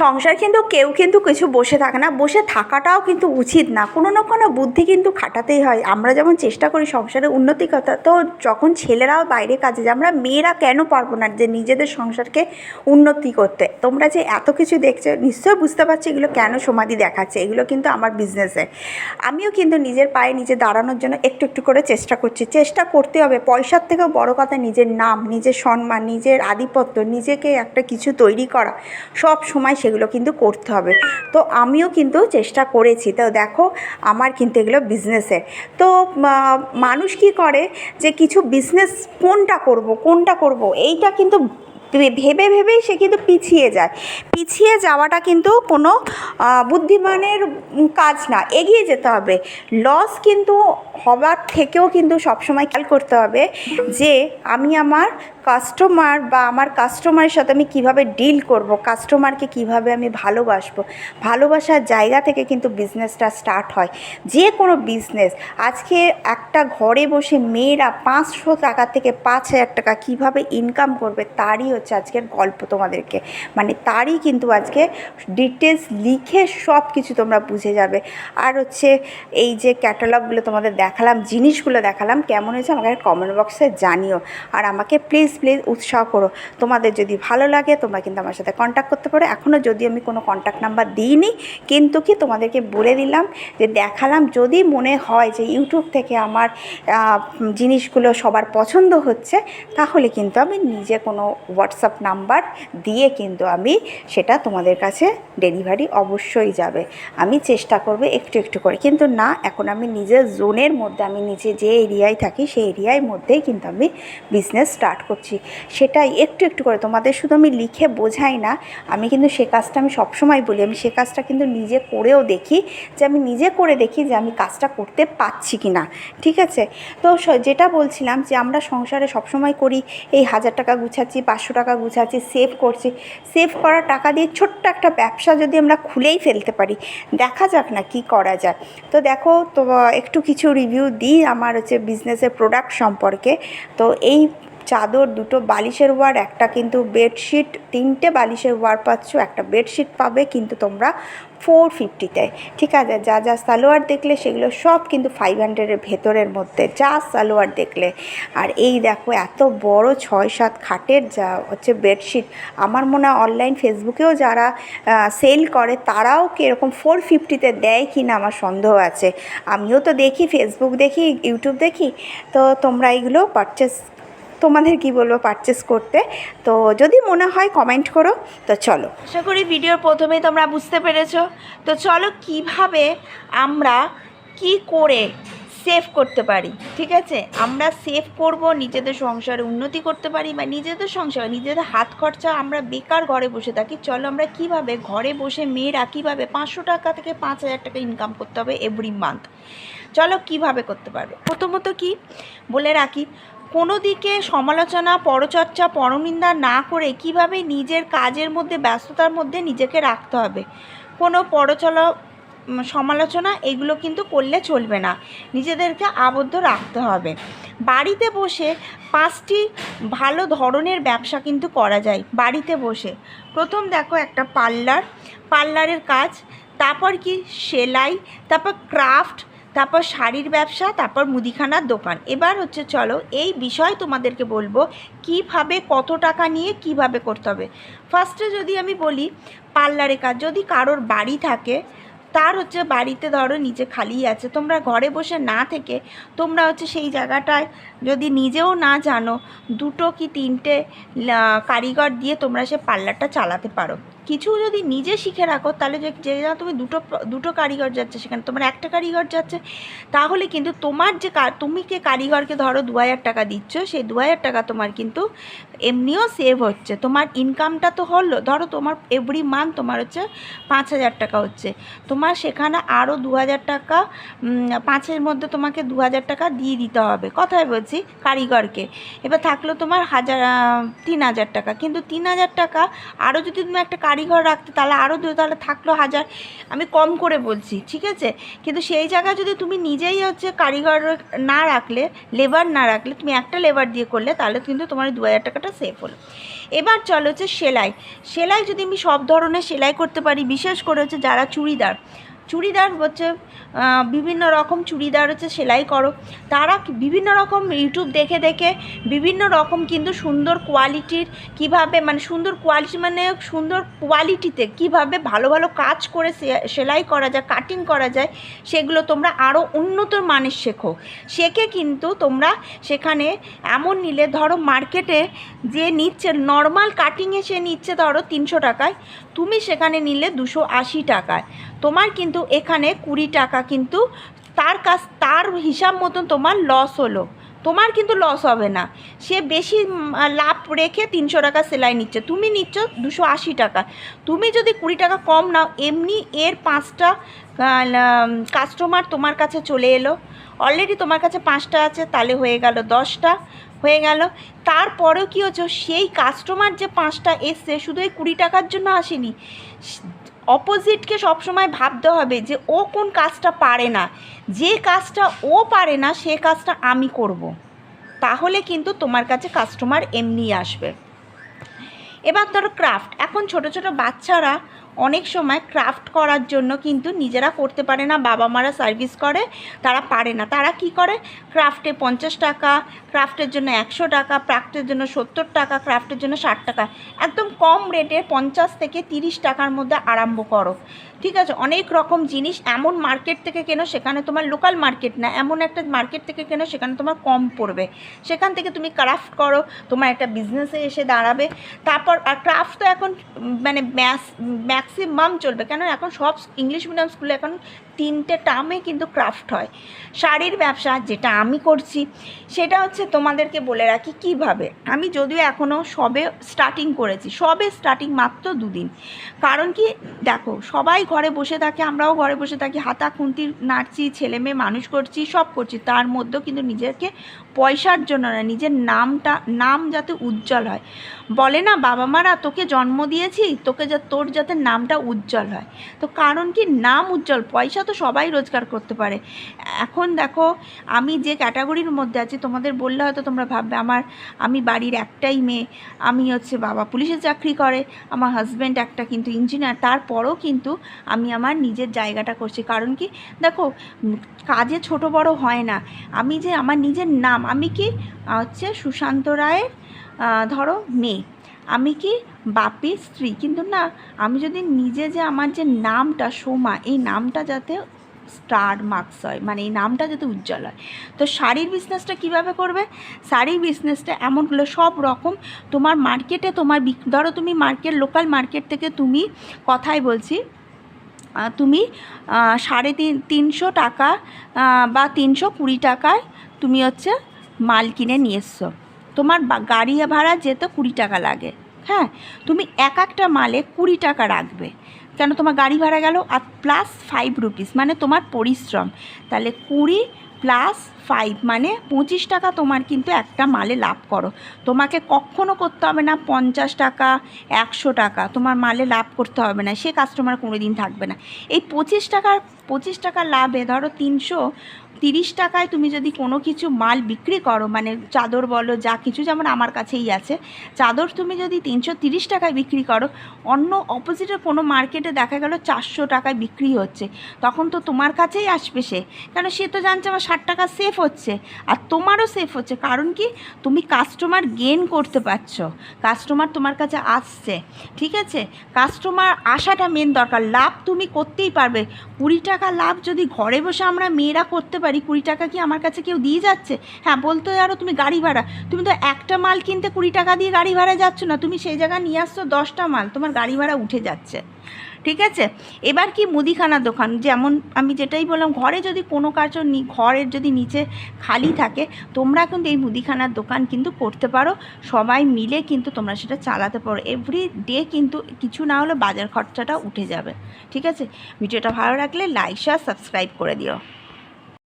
সংসার কিন্তু কেউ কিন্তু কিছু বসে থাকে না। বসে থাকাটাও কিন্তু উচিত না। কোনো না কোনো বুদ্ধি কিন্তু খাটাতেই হয়। আমরা যেমন চেষ্টা করি সংসারে উন্নতি কথা তো যখন ছেলেরাও বাইরে কাজে যায়, আমরা মেয়েরা কেন পারব না যে নিজেদের সংসারকে উন্নতি করতে? তোমরা যে এত কিছু দেখছ, নিশ্চয়ই বুঝতে পারছ এগুলো কেন সমাধি দেখাচ্ছে। এগুলো কিন্তু আমার বিজনেসে আমিও কিন্তু নিজের পায়ে নিজে দাঁড়ানোর জন্য একটু একটু করে চেষ্টা করছি। চেষ্টা করতে হবে। পয়সার থেকেও বড় কথা নিজের নাম, নিজের সম্মান, নিজের আধিপত্য, নিজেকে একটা কিছু তৈরি করা। সব সময় সেগুলো কিন্তু করতে হবে। তো আমিও কিন্তু চেষ্টা করেছি। তো দেখো, আমার কিন্তু এগুলো বিজনেসের তো মানুষ কি করে যে কিছু বিজনেস কোনটা করব কোনটা করব, এইটা কিন্তু ভেবে ভেবেই সে কিন্তু পিছিয়ে যায়। পিছিয়ে যাওয়াটা কিন্তু কোনো বুদ্ধিমানের কাজ না। এগিয়ে যেতে হবে। লস কিন্তু হবার থেকেও কিন্তু সবসময় খেয়াল করতে হবে যে, আমি আমার কাস্টমার বা আমার কাস্টমারের সাথে আমি কীভাবে ডিল করব কাস্টমারকে কীভাবে আমি ভালোবাসবো। ভালোবাসার জায়গা থেকে কিন্তু বিজনেসটা স্টার্ট হয়। যে কোনো বিজনেস আজকে একটা ঘরে বসে মেয়েরা পাঁচশো টাকা থেকে পাঁচ হাজার টাকা কীভাবে ইনকাম করবে তারই হচ্ছে আজকের গল্প তোমাদেরকে। মানে তারই কিন্তু আজকে ডিটেলস লিখে সব কিছু তোমরা বুঝে যাবে। আর হচ্ছে এই যে ক্যাটালগগুলো তোমাদের দেখালাম, জিনিসগুলো দেখালাম, কেমন হয়েছে আমাকে কমেন্ট বক্সে জানিও। আর আমাকে প্লিজ প্লিজ উৎসাহ করো। তোমাদের যদি ভালো লাগে, তোমরা কিন্তু আমার সাথে কন্ট্যাক্ট করতে পারো। এখনও যদি আমি কোনো কন্ট্যাক্ট নাম্বার দিইনি, কিন্তু কি তোমাদেরকে বলে দিলাম যে দেখালাম, যদি মনে হয় যে ইউটিউব থেকে আমার জিনিসগুলো সবার পছন্দ হচ্ছে, তাহলে কিন্তু আমি নিজে কোনো হোয়াটসঅ্যাপ নাম্বার দিয়ে কিন্তু আমি সেটা তোমাদের কাছে ডেলিভারি অবশ্যই যাবে। আমি চেষ্টা করব একটু একটু করে। কিন্তু না, এখন আমি নিজের জোনের মধ্যে, আমি নিজে যে এরিয়ায় থাকি, সেই এরিয়ার মধ্যেই কিন্তু আমি বিজনেস স্টার্ট করছি। সেটাই একটু একটু করে। তোমাদের শুধু আমি লিখে বোঝাই না, আমি কিন্তু সে কাজটা আমি সবসময় বলি। আমি সে কাজটা কিন্তু নিজে করেও দেখি যে, আমি নিজে করে দেখি যে, আমি কাজটা করতে পারছি কি না ঠিক আছে? তো যেটা বলছিলাম যে, আমরা সংসারে সবসময় করি, এই হাজার টাকা গুছাচ্ছি, পাঁচশো টাকা গুছাচ্ছি সেভ করছি। সেভ করা টাকা দিয়ে ছোট্ট একটা ব্যবসা যদি আমরা খুলেই ফেলতে পারি, দেখা যাক না কি করা যায়। তো দেখো, তো, একটু কিছু রিভিউ দিই আমার হচ্ছে বিজনেসের প্রোডাক্ট সম্পর্কে। তো এই চাদর, দুটো বালিশের ওয়ার, একটা কিন্তু বেডশিট, তিনটে বালিশের ওয়ার পাচ্ছ, একটা বেডশিট পাবে কিন্তু তোমরা ফোর ফিফটিতে ঠিক আছে, যা যা সালোয়ার দেখলে সেগুলো সব কিন্তু ফাইভ হান্ড্রেডের ভেতরের মধ্যে, যা সালোয়ার দেখলে। আর এই দেখো, এত বড় ছয় সাত খাটের যা হচ্ছে বেডশিট, আমার মনে হয় অনলাইন ফেসবুকেও যারা সেল করে তারাও কি এরকম ফোর ফিফটিতে দেয় কি না আমার সন্দেহ আছে। আমিও তো দেখি ফেসবুক দেখি ইউটিউব দেখি, তো তোমরা এইগুলো পারচেস তোমাদের কি বলব পারচেস করতে? তো যদি মনে হয় কমেন্ট করো, তো চলো। আশা করি ভিডিওর প্রথমেই তোমরা বুঝতে পেরেছ। তো চলো কীভাবে আমরা কি করে সেভ করতে পারি, ঠিক আছে? আমরা সেভ করব, নিজেদের সংসারে উন্নতি করতে পারি বা নিজেদের সংসার, নিজেদের হাত খরচা আমরা বেকার ঘরে বসে থাকি। চলো আমরা কীভাবে ঘরে বসে মেয়েরা কীভাবে পাঁচশো টাকা থেকে পাঁচ হাজার টাকা ইনকাম করতে হবে এভরি মান্থ চলো কীভাবে করতে পারবে? প্রথমত কি? বলে রাখি কোনো দিকে সমালোচনা, পরচর্চা, পরনিন্দা না করে কীভাবে নিজের কাজের মধ্যে, ব্যস্ততার মধ্যে নিজেকে রাখতে হবে? কোনো পরচলা সমালোচনা এগুলো কিন্তু করলে চলবে না। নিজেদেরকে আবদ্ধ রাখতে হবে। বাড়িতে বসে পাঁচটি ভালো ধরনের ব্যবসা কিন্তু করা যায়। বাড়িতে বসে। প্রথম দেখো একটা পার্লার। পার্লারের কাজ। তারপর কি? সেলাই। তারপর ক্রাফট। তারপর শাড়ির ব্যবসা, তারপর মুদিখানার দোকান। এবার হচ্ছে চলো এই বিষয় তোমাদেরকে বলব, কীভাবে, কত টাকা নিয়ে কীভাবে করতে হবে। ফার্স্টে যদি আমি বলি, পার্লারে কাজ, যদি কারোর বাড়ি থাকে, তার হচ্ছে বাড়িতে ধরো নিচে খালি আছে, তোমরা ঘরে বসে না থেকে তোমরা হচ্ছে সেই জায়গাটায় যদি নিজেও না জানো, দুটো কি তিনটে কারিগর দিয়ে তোমরা সে পার্লারটা চালাতে পারো। কিছু যদি নিজে শিখে রাখো, তাহলে যে যে জায়গায় তুমি দুটো দুটো কারিগর যাচ্ছে সেখানে, তোমার একটা কারিগর যাচ্ছে, তাহলে কিন্তু তোমার যে তুমি যে কারিগরকে ধরো দু হাজার টাকা দিচ্ছ, সেই দু হাজার টাকা তোমার কিন্তু এমনিও সেভ হচ্ছে। তোমার ইনকামটা তো হলো, ধরো তোমার এভরি মান্থ তোমার হচ্ছে পাঁচ হাজার টাকা হচ্ছে। তোমার সেখানে আরও দু হাজার টাকা পাঁচের মধ্যে তোমাকে দু হাজার টাকা দিয়ে দিতে হবে। কথায় বলছি কারিগরকে। এবার থাকল তোমার হাজার তিন হাজার টাকা। কিন্তু তিন হাজার টাকা আরও যদি তুমি একটা কারিগর রাখতে, তাহলে আরও দু, তাহলে থাকল হাজার। আমি কম করে বলছি, ঠিক আছে? কিন্তু সেই জায়গায় যদি তুমি নিজেই হচ্ছে কারিগর না রাখলে লেবার না রাখলে, তুমি একটা লেবার দিয়ে করলে, তাহলে কিন্তু তোমার দু হাজার টাকাটা সেফ হলো। এবার চলো হচ্ছে সেলাই। সেলাই যদি আমি সব ধরনের সেলাই করতে পারি, বিশেষ করে হচ্ছে যারা চুড়িদার চুড়িদার হচ্ছে বিভিন্ন রকম চুড়িদার হচ্ছে, সেলাই করো। তারা বিভিন্ন রকম ইউটিউব দেখে দেখে বিভিন্ন রকম কিন্তু সুন্দর কোয়ালিটির কীভাবে মানে সুন্দর কোয়ালিটি মানে সুন্দর কোয়ালিটিতে কীভাবে ভালো ভালো কাজ করে সেলাই করা যায় কাটিং করা যায়, সেগুলো তোমরা আরও উন্নত মানের শেখো। শেখে কিন্তু তোমরা সেখানে এমন নিলে, ধরো মার্কেটে যে নিচ্ছে নর্মাল কাটিংয়ে সে নিচ্ছে, ধরো তিনশো টাকায় তুমি সেখানে নিলে দুশো আশি টাকায়। তোমার কিন্তু এখানে কুড়ি টাকা কিন্তু তার কাছ, তার হিসাব মতন তোমার লস হলো। তোমার কিন্তু লস হবে না। সে বেশি লাভ রেখে তিনশো টাকা সেলাই নিচ্ছে। তুমি নিচ্ছ দুশো আশি টাকা। তুমি যদি কুড়ি টাকা কম নাও, এমনি এর পাঁচটা কাস্টমার তোমার কাছে চলে এলো। অলরেডি তোমার কাছে পাঁচটা আছে, তাহলে হয়ে গেল দশটা। হয়ে গেল। তারপরেও কী হচ্ছে? সেই কাস্টমার যে পাঁচটা এসছে, শুধু এই কুড়ি টাকার জন্য আসেনি। অপোজিটকে সবসময় ভাবতে হবে যে, ও কোন কাজটা পারে না। যে কাজটা ও পারে না, সে কাজটা আমি করব। তাহলে কিন্তু তোমার কাছে কাস্টমার এমনিই আসবে। এবার ধরো ক্রাফট এখন ছোট ছোট বাচ্চারা অনেক সময় ক্রাফট করার জন্য কিন্তু নিজেরা করতে পারে না বাবা মারা সার্ভিস করে, তারা পারে না। তারা কি করে? ক্রাফটে পঞ্চাশ টাকা ক্রাফটের জন্য একশো টাকা ক্রাফটের জন্য সত্তর টাকা ক্রাফটের জন্য ষাট টাকা। একদম কম রেটে পঞ্চাশ থেকে তিরিশ টাকার মধ্যে আরম্ভ করো। ঠিক আছে, অনেক রকম জিনিস এমন মার্কেট থেকে কেনো সেখানে তোমার লোকাল মার্কেট না, এমন একটা মার্কেট থেকে কেনো সেখানে তোমার কম পড়বে। সেখান থেকে তুমি ক্রাফট করো, তোমার একটা বিজনেসে এসে দাঁড়াবে। তারপর, আর ক্রাফট তো এখন মানে ম্যাক্সিমাম চলবে। কেন? এখন সব ইংলিশ মিডিয়াম স্কুলে এখন তিনটে টার্মে কিন্তু ক্রাফট হয়। শাড়ির ব্যবসা যেটা আমি করছি, সেটা হচ্ছে তোমাদেরকে বলে রাখি কীভাবে। আমি যদিও এখনও সবে স্টার্টিং করেছি, সবে স্টার্টিং মাত্র দুদিন। কারণ কি, দেখো, সবাই ঘরে বসে থাকে, আমরাও ঘরে বসে থাকি হাতা খুন্তি নাড়ছি ছেলে মেয়ে মানুষ করছি, সব করছি, তার মধ্যেও কিন্তু নিজেকে পয়সার জন্য না, নিজের নামটা, নাম যাতে উজ্জ্বল হয়। বলে না, বাবা মারা, তোকে জন্ম দিয়েছি, তোকে যা, তোর যাতে নামটা উজ্জ্বল হয়। তো কারণ কি? নাম উজ্জ্বল, পয়সা তো সবাই রোজগার করতে পারে। এখন দেখো, আমি যে ক্যাটাগরির মধ্যে আছি, তোমাদের বললে হয়তো তোমরা ভাববে, আমার, আমি বাড়ির একটাই মেয়ে, আমি হচ্ছে বাবা পুলিশের চাকরি করে, আমার হাজব্যান্ড একটা কিন্তু ইঞ্জিনিয়ার, তারপরও কিন্তু আমি আমার নিজের জায়গাটা করছি। কারণ কি? দেখো কাজে ছোট বড় হয় না। আমি যে আমার নিজের নাম আমি কি হচ্ছে সুশান্ত রায়ের ধরো মেয়ে। আমি কি বাপির স্ত্রী? কিন্তু না, আমি যদি নিজে যে আমার যে নামটা সোমা, এই নামটা যাতে স্টার মার্কস হয় মানে এই নামটা যাতে উজ্জ্বল হয়। তো শাড়ির বিজনেসটা কীভাবে করবে? শাড়ির বিজনেসটা এমন হলো, সব রকম তোমার মার্কেটে তোমার ধরো তুমি মার্কেট লোকাল মার্কেট থেকে তুমি কথাই বলছি তুমি সাড়ে তিন, তিনশো টাকা বা তিনশো কুড়ি টাকায় তুমি হচ্ছে মাল কিনে নিয়ে এসছো। তোমার গাড়ি ভাড়া যেতে কুড়ি টাকা লাগে। হ্যাঁ তুমি এক একটা মালে কুড়ি টাকা রাখবে। কেন তোমার গাড়ি ভাড়া গেল? আর প্লাস ফাইভ রুপিস মানে তোমার পরিশ্রম। তাহলে কুড়ি প্লাস ফাইভ মানে পঁচিশ টাকা তোমার কিন্তু একটা মালে লাভ করো। তোমাকে কখনো করতে হবে না পঞ্চাশ টাকা, একশো টাকা। তোমার মালে লাভ করতে হবে না, সে কাস্টমার কোনো দিন থাকবে না। এই পঁচিশ টাকার পঁচিশ টাকার লাভে ধরো তিনশো তিরিশ টাকায় তুমি যদি কোনো কিছু মাল বিক্রি করো মানে চাদর বলো, যা কিছু যেমন আমার কাছেই আছে, চাদর তুমি যদি তিনশো তিরিশ টাকায় বিক্রি করো, অন্য অপোজিটের কোনো মার্কেটে দেখা গেল চারশো টাকায় বিক্রি হচ্ছে, তখন তো তোমার কাছেই আসবে সে। কেন সে তো জানছে আমার ষাট টাকা সেফ হচ্ছে, আর তোমারও সেফ হচ্ছে, কারণ কি তুমি কাস্টমার গেন করতে পারছ কাস্টমার তোমার কাছে আসছে, ঠিক আছে? কাস্টমার আসাটা মেন দরকার, লাভ তুমি করতেই পারবে। কুড়ি টাকা লাভ যদি ঘরে বসে আমরা মেয়েরা করতে পারি কুড়ি টাকা কি আমার কাছে কেউ দিয়ে যাচ্ছে? হ্যাঁ বলতে আরও তুমি গাড়ি ভাড়া। তুমি তো একটা মাল কিনতে কুড়ি টাকা দিয়ে গাড়ি ভাড়া যাচ্ছ না, তুমি সেই জায়গায় নিয়ে আসছো দশটা মাল, তোমার গাড়ি ভাড়া উঠে যাচ্ছে। ঠিক আছে? এবার কি মুদিখানার দোকান? যেমন আমি যেটাই বললাম, ঘরে যদি কোনো কাজও নি, ঘরের যদি নিচে খালি থাকে, তোমরা কিন্তু এই মুদিখানার দোকান কিন্তু করতে পারো। সবাই মিলে কিন্তু তোমরা সেটা চালাতে পারো। এভরি ডে কিন্তু কিছু না হলে বাজার খরচাটা উঠে যাবে। ঠিক আছে? ভিডিওটা ভালো লাগলে লাইক শেয়ার সাবস্ক্রাইব করে দিও।